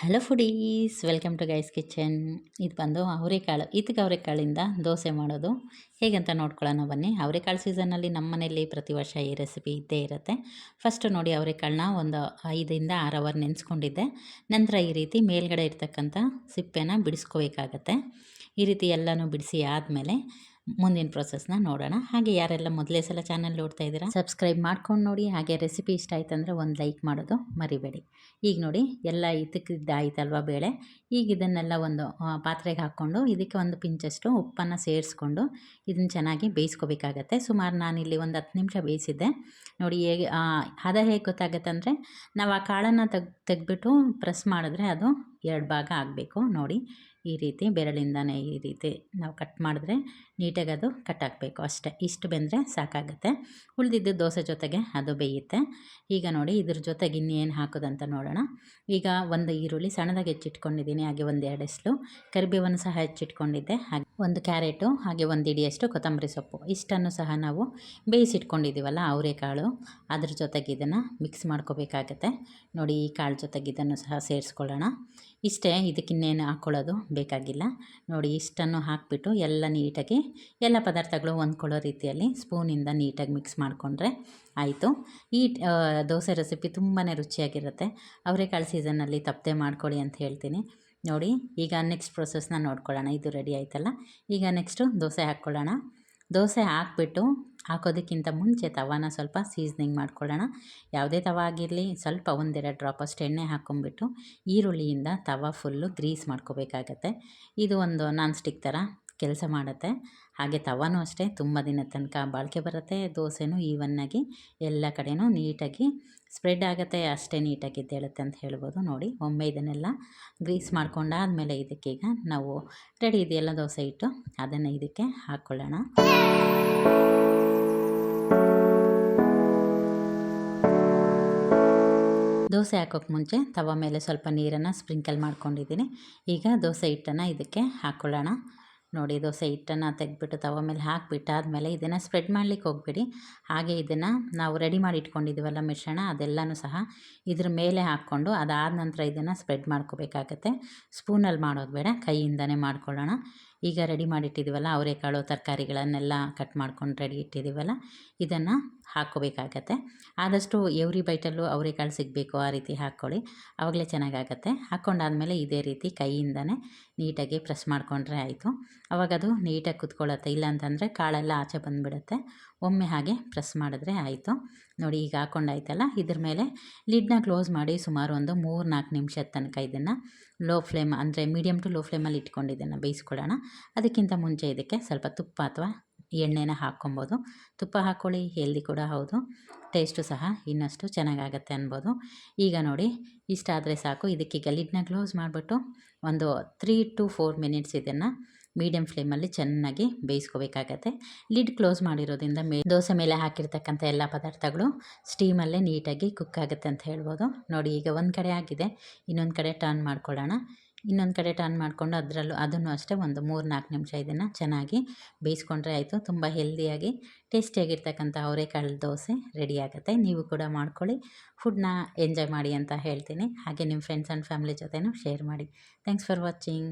Hello foodies welcome to guys kitchen ಇದು ಬಂದು ಅವರೆಕಾಳು ಇದಕ್ಕೆ ಅವರೆಕಾಳಿಂದ ದೋಸೆ ಮಾಡೋದು. ಹೇಗಂತ ನೋಡ್ಕೊಳ್ಳೋಣ ಬನ್ನಿ. ಅವರೆಕಾಳು ಸೀಸನಲ್ಲಿ ನಮ್ಮ ಮನೇಲಿ ಪ್ರತಿ ವರ್ಷ ಈ ರೆಸಿಪಿ ಇದ್ದೇ ಇರುತ್ತೆ. ಫಸ್ಟು ನೋಡಿ ಅವರೆಕಾಳನ್ನ ಒಂದು ಐದರಿಂದ ಆರು ಅವರ್ ನೆನೆಸ್ಕೊಂಡಿದ್ದೆ. ನಂತರ ಈ ರೀತಿ ಮೇಲ್ಗಡೆ ಇರ್ತಕ್ಕಂಥ ಸಿಪ್ಪೆನ ಬಿಡಿಸ್ಕೋಬೇಕಾಗತ್ತೆ. ಈ ರೀತಿ ಎಲ್ಲನೂ ಬಿಡಿಸಿ ಆದಮೇಲೆ ಮುಂದಿನ ಪ್ರೊಸೆಸ್ನ ನೋಡೋಣ. ಹಾಗೆ ಯಾರೆಲ್ಲ ಮೊದಲೇ ಸಲ ಚಾನಲ್ ನೋಡ್ತಾ ಇದ್ದೀರಾ ಸಬ್ಸ್ಕ್ರೈಬ್ ಮಾಡ್ಕೊಂಡು ನೋಡಿ. ಹಾಗೆ ರೆಸಿಪಿ ಇಷ್ಟ ಆಯ್ತು ಅಂದರೆ ಒಂದು ಲೈಕ್ ಮಾಡೋದು ಮರಿಬೇಡಿ. ಈಗ ನೋಡಿ, ಎಲ್ಲ ಇದಕ್ಕಿದ್ದಾಯ್ತಲ್ವ ಬೇಳೆ? ಈಗ ಇದನ್ನೆಲ್ಲ ಒಂದು ಪಾತ್ರೆಗೆ ಹಾಕ್ಕೊಂಡು ಇದಕ್ಕೆ ಒಂದು ಪಿಂಚಷ್ಟು ಉಪ್ಪನ್ನು ಸೇರಿಸ್ಕೊಂಡು ಇದನ್ನು ಚೆನ್ನಾಗಿ ಬೇಯಿಸ್ಕೋಬೇಕಾಗತ್ತೆ. ಸುಮಾರು ನಾನಿಲ್ಲಿ ಒಂದು ಹತ್ತು ನಿಮಿಷ ಬೇಯಿಸಿದ್ದೆ. ನೋಡಿ ಹೇಗೆ ಹದ ಹೇಗೆ ಗೊತ್ತಾಗತ್ತೆ ಅಂದರೆ ನಾವು ಆ ಕಾಳನ್ನು ತೆಗ್, ತೆಗೆದ್ಬಿಟ್ಟು ಪ್ರೆಸ್ ಮಾಡಿದ್ರೆ ಅದು ಎರಡು ಭಾಗ ಆಗಬೇಕು. ನೋಡಿ ಈ ರೀತಿ ಬೆರಳಿಂದನೇ ಈ ರೀತಿ ನಾವು ಕಟ್ ಮಾಡಿದ್ರೆ ನೀಟಾಗಿ ಅದು ಕಟ್ ಆಗಬೇಕು ಅಷ್ಟೇ. ಇಷ್ಟು ಬೆಂದರೆ ಸಾಕಾಗುತ್ತೆ. ಉಳಿದಿದ್ದು ದೋಸೆ ಜೊತೆಗೆ ಅದು ಬೇಯುತ್ತೆ. ಈಗ ನೋಡಿ ಇದ್ರ ಜೊತೆಗೆ ಇನ್ನೇನು ಹಾಕೋದಂತ ನೋಡೋಣ. ಈಗ ಒಂದು ಈರುಳ್ಳಿ ಸಣ್ಣದಾಗಿ ಹೆಚ್ಚಿಟ್ಕೊಂಡಿದ್ದೀನಿ, ಹಾಗೆ ಒಂದು ಎರಡು ಕರಿಬೇವನ್ನು ಸಹ ಹೆಚ್ಚಿಟ್ಕೊಂಡಿದ್ದೆ, ಹಾಗೆ ಒಂದು ಕ್ಯಾರೆಟು, ಹಾಗೆ ಒಂದು ಇಡಿಯಷ್ಟು ಕೊತ್ತಂಬರಿ ಸೊಪ್ಪು. ಇಷ್ಟನ್ನು ಸಹ ನಾವು ಬೇಯಿಸಿಟ್ಕೊಂಡಿದ್ದೀವಲ್ಲ ಅವರೆಕಾಳು. ಅದ್ರ ಜೊತೆಗೆ ಇದನ್ನು ಮಿಕ್ಸ್ ಮಾಡ್ಕೋಬೇಕಾಗತ್ತೆ. ನೋಡಿ ಈ ಕಾಳು ಜೊತೆಗೆ ಇದನ್ನು ಸಹ ಸೇರಿಸ್ಕೊಳ್ಳೋಣ. ಇಷ್ಟೇ ಇದಕ್ಕಿನ್ನೇನು ಹಾಕ್ಕೊಳ್ಳೋದು ಬೇಕಾಗಿಲ್ಲ. ನೋಡಿ ಇಷ್ಟನ್ನು ಹಾಕಿಬಿಟ್ಟು ಎಲ್ಲ ನೀಟಾಗಿ ಎಲ್ಲ ಪದಾರ್ಥಗಳು ಹೊಂದ್ಕೊಳ್ಳೋ ರೀತಿಯಲ್ಲಿ ಸ್ಪೂನಿಂದ ನೀಟಾಗಿ ಮಿಕ್ಸ್ ಮಾಡಿಕೊಂಡ್ರೆ ಆಯಿತು. ಈ ದೋಸೆ ರೆಸಿಪಿ ತುಂಬಾ ರುಚಿಯಾಗಿರುತ್ತೆ. ಅವರೆಕಾಳು ಸೀಸನ್ನಲ್ಲಿ ತಪ್ಪದೆ ಮಾಡ್ಕೊಳ್ಳಿ ಅಂತ ಹೇಳ್ತೀನಿ. ನೋಡಿ ಈಗ ನೆಕ್ಸ್ಟ್ ಪ್ರೊಸೆಸ್ನ ನೋಡ್ಕೊಳ್ಳೋಣ. ಇದು ರೆಡಿ ಆಯ್ತಲ್ಲ? ಈಗ ನೆಕ್ಸ್ಟು ದೋಸೆ ಹಾಕ್ಕೊಳ್ಳೋಣ. ದೋಸೆ ಹಾಕ್ಬಿಟ್ಟು ಹಾಕೋದಕ್ಕಿಂತ ಮುಂಚೆ ತವಾನ ಸ್ವಲ್ಪ ಸೀಸ್ನಿಂಗ್ ಮಾಡ್ಕೊಳ್ಳೋಣ. ಯಾವುದೇ ತವ ಆಗಿರಲಿ, ಸ್ವಲ್ಪ ಒಂದೆರಡು ಡ್ರಾಪ್ ಅಷ್ಟು ಎಣ್ಣೆ ಹಾಕ್ಕೊಂಬಿಟ್ಟು ಈರುಳ್ಳಿಯಿಂದ ತವ ಫುಲ್ಲು ಗ್ರೀಸ್ ಮಾಡ್ಕೋಬೇಕಾಗತ್ತೆ. ಇದು ಒಂದು ನಾನ್ ಸ್ಟಿಕ್ ಥರ ಕೆಲಸ ಮಾಡುತ್ತೆ. ಹಾಗೆ ತವಾನೂ ಅಷ್ಟೇ, ತುಂಬ ದಿನ ತನಕ ಬಾಳಿಕೆ ಬರುತ್ತೆ, ದೋಸೆನೂ ಈವನ್ನಾಗಿ ಎಲ್ಲ ಕಡೆಯೂ ನೀಟಾಗಿ ಸ್ಪ್ರೆಡ್ ಆಗುತ್ತೆ, ಅಷ್ಟೇ ನೀಟಾಗಿ ಎದ್ದೇಳುತ್ತೆ ಅಂತ ಹೇಳ್ಬೋದು. ನೋಡಿ, ಒಮ್ಮೆ ಇದನ್ನೆಲ್ಲ ಗ್ರೀಸ್ ಮಾಡ್ಕೊಂಡಾದಮೇಲೆ ಇದಕ್ಕೀಗ ನಾವು ರೆಡಿ ಇದೆಯಲ್ಲ ದೋಸೆ ಇಟ್ಟು ಅದನ್ನು ಇದಕ್ಕೆ ಹಾಕ್ಕೊಳ್ಳೋಣ. ದೋಸೆ ಹಾಕೋಕ್ಕೆ ಮುಂಚೆ ತವ ಮೇಲೆ ಸ್ವಲ್ಪ ನೀರನ್ನು ಸ್ಪ್ರಿಂಕಲ್ ಮಾಡ್ಕೊಂಡಿದ್ದೀನಿ. ಈಗ ದೋಸೆ ಹಿಟ್ಟನ್ನು ಇದಕ್ಕೆ ಹಾಕ್ಕೊಳ್ಳೋಣ. ನೋಡಿ ದೋಸೆ ಹಿಟ್ಟನ್ನು ತೆಗೆದ್ಬಿಟ್ಟು ತವ ಮೇಲೆ ಹಾಕಿಬಿಟ್ಟಾದ್ಮೇಲೆ ಇದನ್ನು ಸ್ಪ್ರೆಡ್ ಮಾಡಲಿಕ್ಕೆ ಹೋಗ್ಬೇಡಿ. ಹಾಗೆ ಇದನ್ನು ನಾವು ರೆಡಿ ಮಾಡಿ ಇಟ್ಕೊಂಡಿದ್ದೀವಲ್ಲ ಮಿಶ್ರಣ, ಅದೆಲ್ಲನೂ ಸಹ ಇದ್ರ ಮೇಲೆ ಹಾಕ್ಕೊಂಡು ಅದಾದ ನಂತರ ಇದನ್ನು ಸ್ಪ್ರೆಡ್ ಮಾಡ್ಕೋಬೇಕಾಗತ್ತೆ. ಸ್ಪೂನಲ್ಲಿ ಮಾಡೋದು ಬೇಡ, ಕೈಯಿಂದನೇ ಮಾಡ್ಕೊಳ್ಳೋಣ. ಈಗ ರೆಡಿ ಮಾಡಿಟ್ಟಿದ್ದೀವಲ್ಲ ಅವರೆಕಾಳು ತರಕಾರಿಗಳನ್ನೆಲ್ಲ ಕಟ್ ಮಾಡ್ಕೊಂಡು ರೆಡಿ ಇಟ್ಟಿದ್ದೀವಲ್ಲ, ಇದನ್ನು ಹಾಕ್ಕೋಬೇಕಾಗತ್ತೆ. ಆದಷ್ಟು ಎವ್ರಿ ಬೈಟಲ್ಲೂ ಅವರೆಕಾಳು ಸಿಗಬೇಕು, ಆ ರೀತಿ ಹಾಕ್ಕೊಳ್ಳಿ. ಆವಾಗಲೇ ಚೆನ್ನಾಗಾಗತ್ತೆ. ಹಾಕ್ಕೊಂಡಾದಮೇಲೆ ಇದೇ ರೀತಿ ಕೈಯಿಂದನೇ ನೀಟಾಗಿ ಪ್ರೆಸ್ ಮಾಡಿಕೊಂಡ್ರೆ ಆಯಿತು. ಅವಾಗ ಅದು ನೀಟಾಗಿ ಕುತ್ಕೊಳ್ಳುತ್ತೆ. ಇಲ್ಲಾಂತಂದರೆ ಕಾಳೆಲ್ಲ ಆಚೆ ಬಂದುಬಿಡುತ್ತೆ. ಒಮ್ಮೆ ಹಾಗೆ ಪ್ರೆಸ್ ಮಾಡಿದ್ರೆ ಆಯಿತು. ನೋಡಿ ಈಗ ಹಾಕ್ಕೊಂಡಾಯ್ತಲ್ಲ ಇದ್ರ ಮೇಲೆ ಲಿಡ್ನ ಕ್ಲೋಸ್ ಮಾಡಿ ಸುಮಾರು ಒಂದು ಮೂರು ನಾಲ್ಕು ನಿಮಿಷದ ತನಕ ಇದನ್ನು ಲೋ ಫ್ಲೇಮ್ ಅಂದರೆ ಮೀಡಿಯಮ್ ಟು ಲೋ ಫ್ಲೇಮಲ್ಲಿ ಇಟ್ಕೊಂಡು ಇದನ್ನು ಬೇಯಿಸ್ಕೊಳ್ಳೋಣ. ಅದಕ್ಕಿಂತ ಮುಂಚೆ ಇದಕ್ಕೆ ಸ್ವಲ್ಪ ತುಪ್ಪ ಅಥವಾ ಎಣ್ಣೆನ ಹಾಕ್ಕೊಬೋದು. ತುಪ್ಪ ಹಾಕ್ಕೊಳ್ಳಿ ಹೆಲ್ದಿ ಕೂಡ ಹೌದು. ಟೇಸ್ಟು ಸಹ ಇನ್ನಷ್ಟು ಚೆನ್ನಾಗಾಗತ್ತೆ ಅನ್ಬೋದು. ಈಗ ನೋಡಿ ಇಷ್ಟ ಆದರೆ ಸಾಕು. ಇದಕ್ಕೀಗ ಲಿಡ್ನ ಕ್ಲೋಸ್ ಮಾಡಿಬಿಟ್ಟು ಒಂದು ತ್ರೀ ಟು ಫೋರ್ ಮಿನಿಟ್ಸ್ ಇದನ್ನು ಮೀಡಿಯಮ್ ಫ್ಲೇಮಲ್ಲಿ ಚೆನ್ನಾಗಿ ಬೇಯಿಸ್ಕೋಬೇಕಾಗತ್ತೆ. ಲಿಡ್ ಕ್ಲೋಸ್ ಮಾಡಿರೋದ್ರಿಂದ ಮೇ ದೋಸೆ ಮೇಲೆ ಹಾಕಿರ್ತಕ್ಕಂಥ ಎಲ್ಲ ಪದಾರ್ಥಗಳು ಸ್ಟೀಮಲ್ಲೇ ನೀಟಾಗಿ ಕುಕ್ ಆಗುತ್ತೆ ಅಂತ ಹೇಳ್ಬೋದು. ನೋಡಿ, ಈಗ ಒಂದು ಕಡೆ ಆಗಿದೆ. ಇನ್ನೊಂದು ಕಡೆ ಟರ್ನ್ ಮಾಡ್ಕೊಳ್ಳೋಣ. ಇನ್ನೊಂದು ಕಡೆ ಟರ್ನ್ ಮಾಡಿಕೊಂಡು ಅದರಲ್ಲೂ ಅದನ್ನು ಅಷ್ಟೇ ಒಂದು ಮೂರು ನಾಲ್ಕು ನಿಮಿಷ ಇದನ್ನು ಚೆನ್ನಾಗಿ ಬೇಯಿಸ್ಕೊಂಡ್ರೆ ಆಯಿತು. ತುಂಬ ಹೆಲ್ದಿಯಾಗಿ, ಟೇಸ್ಟಿಯಾಗಿರ್ತಕ್ಕಂಥ ಅವರೆಕಾಳು ದೋಸೆ ರೆಡಿ ಆಗುತ್ತೆ. ನೀವು ಕೂಡ ಮಾಡ್ಕೊಳ್ಳಿ. ಫುಡ್ನ ಎಂಜಾಯ್ ಮಾಡಿ ಅಂತ ಹೇಳ್ತೀನಿ. ಹಾಗೆ ನಿಮ್ಮ ಫ್ರೆಂಡ್ಸ್ ಆ್ಯಂಡ್ ಫ್ಯಾಮಿಲಿ ಜೊತೆನೂ ಶೇರ್ ಮಾಡಿ. Thanks for watching